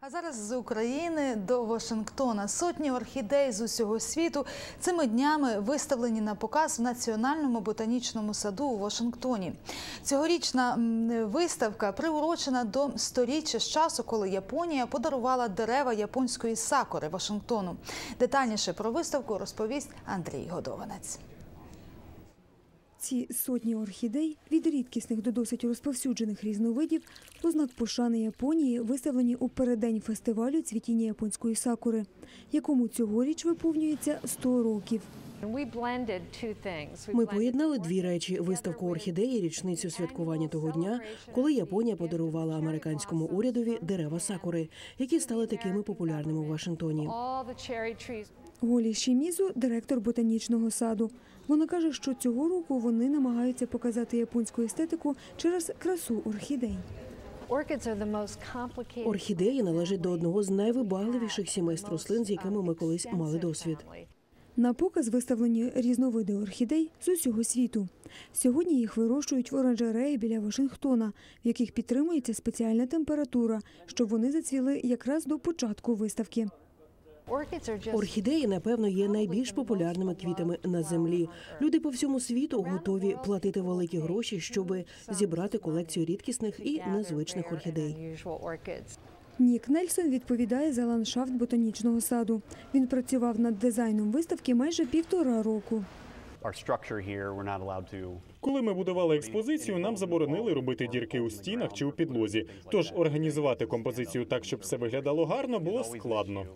А зараз з України до Вашингтона сотні орхідей з усього світу цими днями виставлені на показ в Національному ботанічному саду у Вашингтоні. Цьогорічна виставка приурочена до сторіччя з часу, коли Японія подарувала дерева японської сакури Вашингтону. Детальніше про виставку розповість Андрій Годованець. Ці сотні орхідей від рідкісних до досить розповсюджених різновидів у знак пошани Японії виставлені у переддень фестивалю цвітіння японської сакури, якому цьогоріч виповнюється 100 років. Ми поєднали дві речі: виставку орхідеї, річницю святкування того дня, коли Японія подарувала американському урядові дерева сакури, які стали такими популярними у Вашингтоні. Голі Шімізу – директор ботанічного саду. Вона каже, що цього року вони намагаються показати японську естетику через красу орхідей. Орхідеї належать до одного з найвибагливіших сімейств рослин, з якими ми колись мали досвід. На показ виставлені різновиди орхідей з усього світу. Сьогодні їх вирощують в оранжереї біля Вашингтона, в яких підтримується спеціальна температура, щоб вони зацвіли якраз до початку виставки. Орхідеї, напевно, є найбільш популярними квітами на землі. Люди по всьому світу готові платити великі гроші, щоб зібрати колекцію рідкісних і незвичних орхідей. Нік Нельсон відповідає за ландшафт ботанічного саду. Він працював над дизайном виставки майже півтора року. Коли ми будували експозицію, нам заборонили робити дірки у стінах чи у підлозі. Тож організувати композицію так, щоб все виглядало гарно, було складно.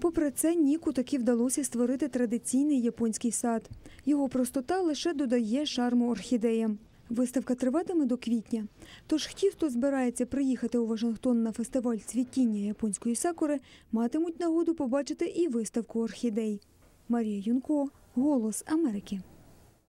Попри це, Ніку таки вдалося створити традиційний японський сад. Його простота лише додає шарму орхідеям. Виставка триватиме до квітня. Тож ті, хто збирається приїхати у Вашингтон на фестиваль цвітіння японської сакури, матимуть нагоду побачити і виставку орхідей. Марія Юнко, Голос Америки.